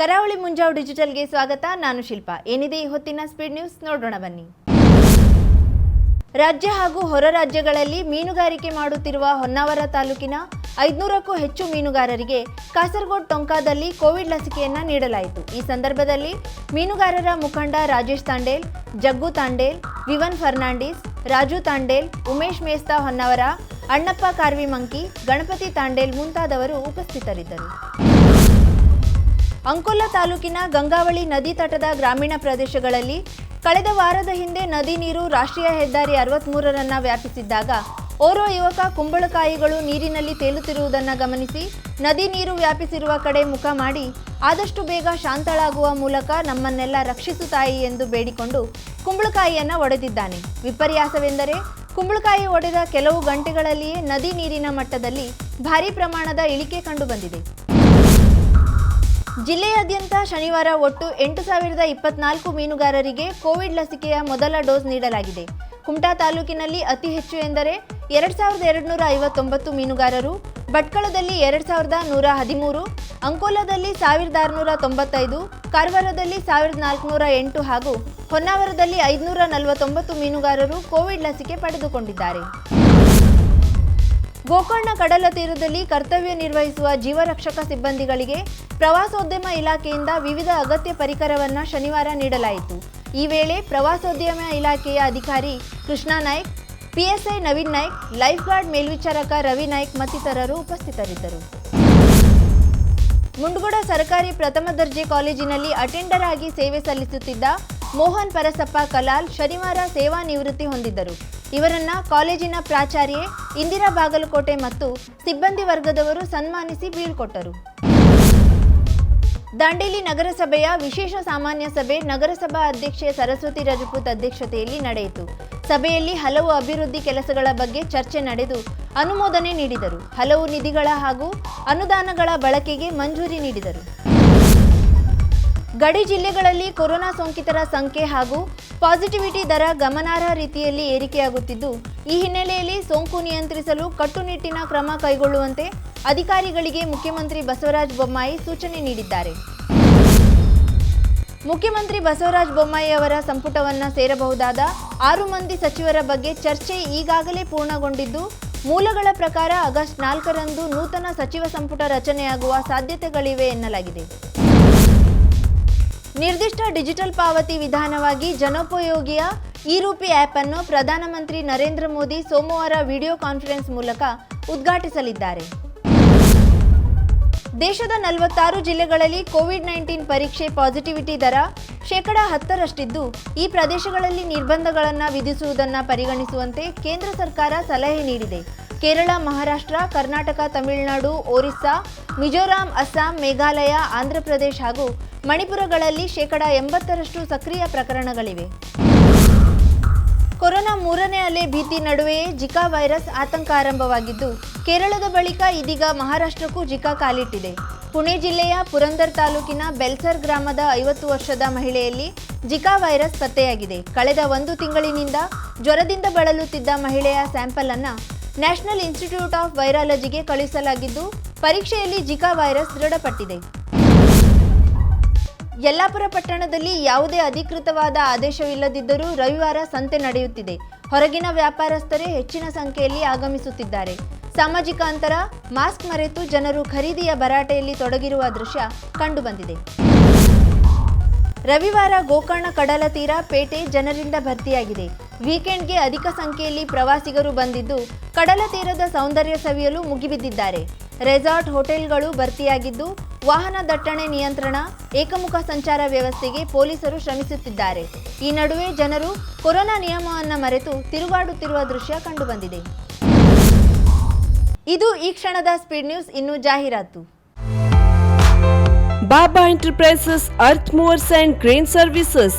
ಕರಾವಳಿ ಮುಂಜಾವ್ ಡಿಜಿಟಲ್ಗೆ ಸ್ವಾಗತ. ನಾನು ಶಿಲ್ಪ. ಏನಿದೆ ಈ ಹೊತ್ತಿನ ಸ್ಪೀಡ್ ನ್ಯೂಸ್ ನೋಡೋಣ ಬನ್ನಿ. ರಾಜ್ಯ ಹಾಗೂ ಹೊರ ರಾಜ್ಯಗಳಲ್ಲಿ ಮೀನುಗಾರಿಕೆ ಮಾಡುತ್ತಿರುವ ಹೊನ್ನಾವರ ತಾಲೂಕಿನ ಐದುನೂರಕ್ಕೂ ಹೆಚ್ಚು ಮೀನುಗಾರರಿಗೆ ಕಾಸರಗೋಡ್ ಟೊಂಕಾದಲ್ಲಿ ಕೋವಿಡ್ ಲಸಿಕೆಯನ್ನು ನೀಡಲಾಯಿತು. ಈ ಸಂದರ್ಭದಲ್ಲಿ ಮೀನುಗಾರರ ಮುಖಂಡ ರಾಜೇಶ್ ತಾಂಡೇಲ್, ಜಗ್ಗು ತಾಂಡೇಲ್, ವಿವನ್ ಫರ್ನಾಂಡಿಸ್, ರಾಜು ತಾಂಡೇಲ್, ಉಮೇಶ್ ಮೇಸ್ತಾ ಹೊನ್ನವರ, ಅಣ್ಣಪ್ಪ ಕಾರ್ವಿ ಮಂಕಿ, ಗಣಪತಿ ತಾಂಡೇಲ್ ಮುಂತಾದವರು ಉಪಸ್ಥಿತರಿದ್ದರು. ಅಂಕೋಲ ತಾಲೂಕಿನ ಗಂಗಾವಳಿ ನದಿ ತಟದ ಗ್ರಾಮೀಣ ಪ್ರದೇಶಗಳಲ್ಲಿ ಕಳೆದ ವಾರದ ಹಿಂದೆ ನದಿ ನೀರು ರಾಷ್ಟ್ರೀಯ ಹೆದ್ದಾರಿ ಅರವತ್ಮೂರರನ್ನ ವ್ಯಾಪಿಸಿದ್ದಾಗ ಓರ್ವ ಯುವಕ ಕುಂಬಳಕಾಯಿಗಳು ನೀರಿನಲ್ಲಿ ತೇಲುತ್ತಿರುವುದನ್ನು ಗಮನಿಸಿ ನದಿ ನೀರು ವ್ಯಾಪಿಸಿರುವ ಕಡೆ ಮುಖ ಮಾಡಿ ಆದಷ್ಟು ಬೇಗ ಶಾಂತಳಾಗುವ ಮೂಲಕ ನಮ್ಮನ್ನೆಲ್ಲ ರಕ್ಷಿಸು ತಾಯಿ ಎಂದು ಬೇಡಿಕೊಂಡು ಕುಂಬಳಕಾಯಿಯನ್ನು ಒಡೆದಿದ್ದಾನೆ. ವಿಪರ್ಯಾಸವೆಂದರೆ ಕುಂಬಳಕಾಯಿ ಒಡೆದ ಕೆಲವು ಗಂಟೆಗಳಲ್ಲಿಯೇ ನದಿ ನೀರಿನ ಮಟ್ಟದಲ್ಲಿ ಭಾರೀ ಪ್ರಮಾಣದ ಇಳಿಕೆ ಕಂಡುಬಂದಿದೆ. ಜಿಲ್ಲೆಯಾದ್ಯಂತ ಶನಿವಾರ ಒಟ್ಟು ಎಂಟು ಸಾವಿರದ ಇಪ್ಪತ್ನಾಲ್ಕು ಮೀನುಗಾರರಿಗೆ ಕೋವಿಡ್ ಲಸಿಕೆಯ ಮೊದಲ ಡೋಸ್ ನೀಡಲಾಗಿದೆ. ಕುಮಟಾ ತಾಲೂಕಿನಲ್ಲಿ ಅತಿ ಹೆಚ್ಚು ಎಂದರೆ ಎರಡು ಸಾವಿರದ ಎರಡುನೂರ ಐವತ್ತೊಂಬತ್ತು ಮೀನುಗಾರರು, ಭಟ್ಕಳದಲ್ಲಿ ಎರಡು ಸಾವಿರದ ನೂರ ಹದಿಮೂರು, ಅಂಕೋಲಾದಲ್ಲಿ ಸಾವಿರದ ಆರುನೂರ ತೊಂಬತ್ತೈದು, ಕಾರವಾರದಲ್ಲಿ ಸಾವಿರದ ನಾಲ್ಕುನೂರ ಎಂಟು ಹಾಗೂ ಹೊನ್ನಾವರದಲ್ಲಿ ಐದುನೂರ ನಲವತ್ತೊಂಬತ್ತು ಮೀನುಗಾರರು ಕೋವಿಡ್ ಲಸಿಕೆ ಪಡೆದುಕೊಂಡಿದ್ದಾರೆ. ಗೋಕರ್ಣ ಕಡಲ ತೀರದಲ್ಲಿ ಕರ್ತವ್ಯ ನಿರ್ವಹಿಸುವ ಜೀವರಕ್ಷಕ ಸಿಬ್ಬಂದಿಗಳಿಗೆ ಪ್ರವಾಸೋದ್ಯಮ ಇಲಾಖೆಯಿಂದ ವಿವಿಧ ಅಗತ್ಯ ಪರಿಕರವನ್ನು ಶನಿವಾರ ನೀಡಲಾಯಿತು. ಈ ವೇಳೆ ಪ್ರವಾಸೋದ್ಯಮ ಇಲಾಖೆಯ ಅಧಿಕಾರಿ Krishna Naik, PSI Naveen Naik life guard ಮೇಲ್ವಿಚಾರಕ ರವಿ ನಾಯ್ಕ್ ಮತ್ತಿತರರು ಉಪಸ್ಥಿತರಿದ್ದರು. ಮುಂಡಗೋಡ ಸರ್ಕಾರಿ ಪ್ರಥಮ ದರ್ಜೆ ಕಾಲೇಜಿನಲ್ಲಿ ಅಟೆಂಡರ್ ಆಗಿ ಸೇವೆ ಸಲ್ಲಿಸುತ್ತಿದ್ದ ಮೋಹನ್ ಪರಸಪ್ಪ ಕಲಾಲ್ ಶನಿವಾರ ಸೇವಾ ನಿವೃತ್ತಿ ಹೊಂದಿದ್ದರು. ಇವರನ್ನ ಕಾಲೇಜಿನ ಪ್ರಾಚಾರ್ಯೆ ಇಂದಿರಾ ಬಾಗಲಕೋಟೆ ಮತ್ತು ಸಿಬ್ಬಂದಿ ವರ್ಗದವರು ಸನ್ಮಾನಿಸಿ ಬೀಳ್ಕೊಟ್ಟರು ದಾಂಡೇಲಿ ನಗರಸಭೆಯ ವಿಶೇಷ ಸಾಮಾನ್ಯ ಸಭೆ ನಗರಸಭಾ ಅಧ್ಯಕ್ಷೆ ಸರಸ್ವತಿ ರಜಪೂತ್ ಅಧ್ಯಕ್ಷತೆಯಲ್ಲಿ ನಡೆಯಿತು. ಸಭೆಯಲ್ಲಿ ಹಲವು ಅಭಿವೃದ್ಧಿ ಕೆಲಸಗಳ ಬಗ್ಗೆ ಚರ್ಚೆ ನಡೆದು ಅನುಮೋದನೆ ನೀಡಿದರು. ಹಲವು ನಿಧಿಗಳ ಹಾಗೂ ಅನುದಾನಗಳ ಬಳಕೆಗೆ ಮಂಜೂರಿ ನೀಡಿದರು. ಗಡಿ ಜಿಲ್ಲೆಗಳಲ್ಲಿ ಕೊರೋನಾ ಸೋಂಕಿತರ ಸಂಖ್ಯೆ ಹಾಗೂ ಪಾಸಿಟಿವಿಟಿ ದರ ಗಮನಾರ್ಹ ರೀತಿಯಲ್ಲಿ ಏರಿಕೆಯಾಗುತ್ತಿದ್ದು, ಈ ಹಿನ್ನೆಲೆಯಲ್ಲಿ ಸೋಂಕು ನಿಯಂತ್ರಿಸಲು ಕಟ್ಟುನಿಟ್ಟಿನ ಕ್ರಮ ಕೈಗೊಳ್ಳುವಂತೆ ಅಧಿಕಾರಿಗಳಿಗೆ ಮುಖ್ಯಮಂತ್ರಿ ಬಸವರಾಜ ಬೊಮ್ಮಾಯಿ ಸೂಚನೆ ನೀಡಿದ್ದಾರೆ. ಮುಖ್ಯಮಂತ್ರಿ ಬಸವರಾಜ ಬೊಮ್ಮಾಯಿ ಅವರ ಸಂಪುಟವನ್ನ ಸೇರಬಹುದಾದ ಆರು ಮಂದಿ ಸಚಿವರ ಬಗ್ಗೆ ಚರ್ಚೆ ಈಗಾಗಲೇ ಪೂರ್ಣಗೊಂಡಿದ್ದು, ಮೂಲಗಳ ಪ್ರಕಾರ ಆಗಸ್ಟ್ ನಾಲ್ಕರಂದು ನೂತನ ಸಚಿವ ಸಂಪುಟ ರಚನೆಯಾಗುವ ಸಾಧ್ಯತೆಗಳಿವೆ ಎನ್ನಲಾಗಿದೆ. ನಿರ್ದಿಷ್ಟ ಡಿಜಿಟಲ್ ಪಾವತಿ ವಿಧಾನವಾಗಿ ಜನೋಪಯೋಗಿಯ ಇ ರೂಪಿ ಆ್ಯಪ್ ಅನ್ನು ಪ್ರಧಾನಮಂತ್ರಿ ನರೇಂದ್ರ ಮೋದಿ ಸೋಮವಾರ ವಿಡಿಯೋ ಕಾನ್ಫರೆನ್ಸ್ ಮೂಲಕ ಉದ್ಘಾಟಿಸಲಿದ್ದಾರೆ. ದೇಶದ ನಲವತ್ತಾರು ಜಿಲ್ಲೆಗಳಲ್ಲಿ ಕೋವಿಡ್ ನೈನ್ಟೀನ್ ಪರೀಕ್ಷೆ ಪಾಸಿಟಿವಿಟಿ ದರ ಶೇಕಡ ಹತ್ತರಷ್ಟಿದ್ದು, ಈ ಪ್ರದೇಶಗಳಲ್ಲಿ ನಿರ್ಬಂಧಗಳನ್ನು ವಿಧಿಸುವುದನ್ನು ಪರಿಗಣಿಸುವಂತೆ ಕೇಂದ್ರ ಸರ್ಕಾರ ಸಲಹೆ ನೀಡಿದೆ. ಕೇರಳ, ಮಹಾರಾಷ್ಟ್ರ, ಕರ್ನಾಟಕ, ತಮಿಳುನಾಡು, ಒರಿಸ್ಸಾ, ಮಿಜೋರಾಂ, ಅಸ್ಸಾಂ, ಮೇಘಾಲಯ ಆಂಧ್ರಪ್ರದೇಶ ಹಾಗೂ ಮಣಿಪುರಗಳಲ್ಲಿ ಶೇಕಡ ಎಂಬತ್ತರಷ್ಟು ಸಕ್ರಿಯ ಪ್ರಕರಣಗಳಿವೆ. ಕೊರೋನಾ ಮೂರನೇ ಅಲೆ ಭೀತಿ ನಡುವೆಯೇ ಜಿಕಾ ವೈರಸ್ ಆತಂಕ ಆರಂಭವಾಗಿದ್ದು, ಕೇರಳದ ಬಳಿಕ ಇದೀಗ ಮಹಾರಾಷ್ಟ್ರಕ್ಕೂ ಜಿಕಾ ಕಾಲಿಟ್ಟಿದೆ. ಪುಣೆ ಜಿಲ್ಲೆಯ ಪುರಂದರ್ ತಾಲೂಕಿನ ಬೆಲ್ಸರ್ ಗ್ರಾಮದ ಐವತ್ತು ವರ್ಷದ ಮಹಿಳೆಯಲ್ಲಿ ಜಿಕಾ ವೈರಸ್ ಪತ್ತೆಯಾಗಿದೆ. ಕಳೆದ ಒಂದು ತಿಂಗಳಿನಿಂದ ಜ್ವರದಿಂದ ಬಳಲುತ್ತಿದ್ದ ಮಹಿಳೆಯ ಸ್ಯಾಂಪಲ್ ಅನ್ನ ನ್ಯಾಷನಲ್ ಇನ್ಸ್ಟಿಟ್ಯೂಟ್ ಆಫ್ ವೈರಾಲಜಿಗೆ ಕಳುಹಿಸಲಾಗಿದ್ದು, ಪರೀಕ್ಷೆಯಲ್ಲಿ ಜಿಕಾ ವೈರಸ್ ದೃಢಪಟ್ಟಿದೆ. ಯಲ್ಲಾಪುರ ಪಟ್ಟಣದಲ್ಲಿ ಯಾವುದೇ ಅಧಿಕೃತವಾದ ಆದೇಶವಿಲ್ಲದಿದ್ದರೂ ರವಿವಾರ ಸಂತೆ ನಡೆಯುತ್ತಿದೆ. ಹೊರಗಿನ ವ್ಯಾಪಾರಸ್ಥರೇ ಹೆಚ್ಚಿನ ಸಂಖ್ಯೆಯಲ್ಲಿ ಆಗಮಿಸುತ್ತಿದ್ದಾರೆ. ಸಾಮಾಜಿಕ ಅಂತರ, ಮಾಸ್ಕ್ ಮರೆತು ಜನರು ಖರೀದಿಯ ಭರಾಟೆಯಲ್ಲಿ ತೊಡಗಿರುವ ದೃಶ್ಯ ಕಂಡುಬಂದಿದೆ. ರವಿವಾರ ಗೋಕರ್ಣ ಕಡಲ ತೀರ ಪೇಟೆ ಜನರಿಂದ ಭರ್ತಿಯಾಗಿದೆ. ವೀಕೆಂಡ್ಗೆ ಅಧಿಕ ಸಂಖ್ಯೆಯಲ್ಲಿ ಪ್ರವಾಸಿಗರು ಬಂದಿದ್ದು, ಕಡಲ ತೀರದ ಸೌಂದರ್ಯ ಸವಿಯಲು ಮುಗಿಬಿದ್ದಿದ್ದಾರೆ. ರೆಸಾರ್ಟ್ ಹೋಟೆಲ್ಗಳು ಭರ್ತಿಯಾಗಿದ್ದು, ವಾಹನ ದಟ್ಟಣೆ ನಿಯಂತ್ರಣ, ಏಕಮುಖ ಸಂಚಾರ ವ್ಯವಸ್ಥೆಗೆ ಪೊಲೀಸರು ಶ್ರಮಿಸುತ್ತಿದ್ದಾರೆ. ಈ ನಡುವೆ ಜನರು ಕೊರೋನಾ ನಿಯಮವನ್ನು ಮರೆತು ತಿರುಗಾಡುತ್ತಿರುವ ದೃಶ್ಯ ಕಂಡುಬಂದಿದೆ. ಇದು ಈ ಕ್ಷಣದ ಸ್ಪೀಡ್ ನ್ಯೂಸ್, ಇನ್ನು ಜಾಹೀರಾತು. Baba enterprises, earth movers and crane services.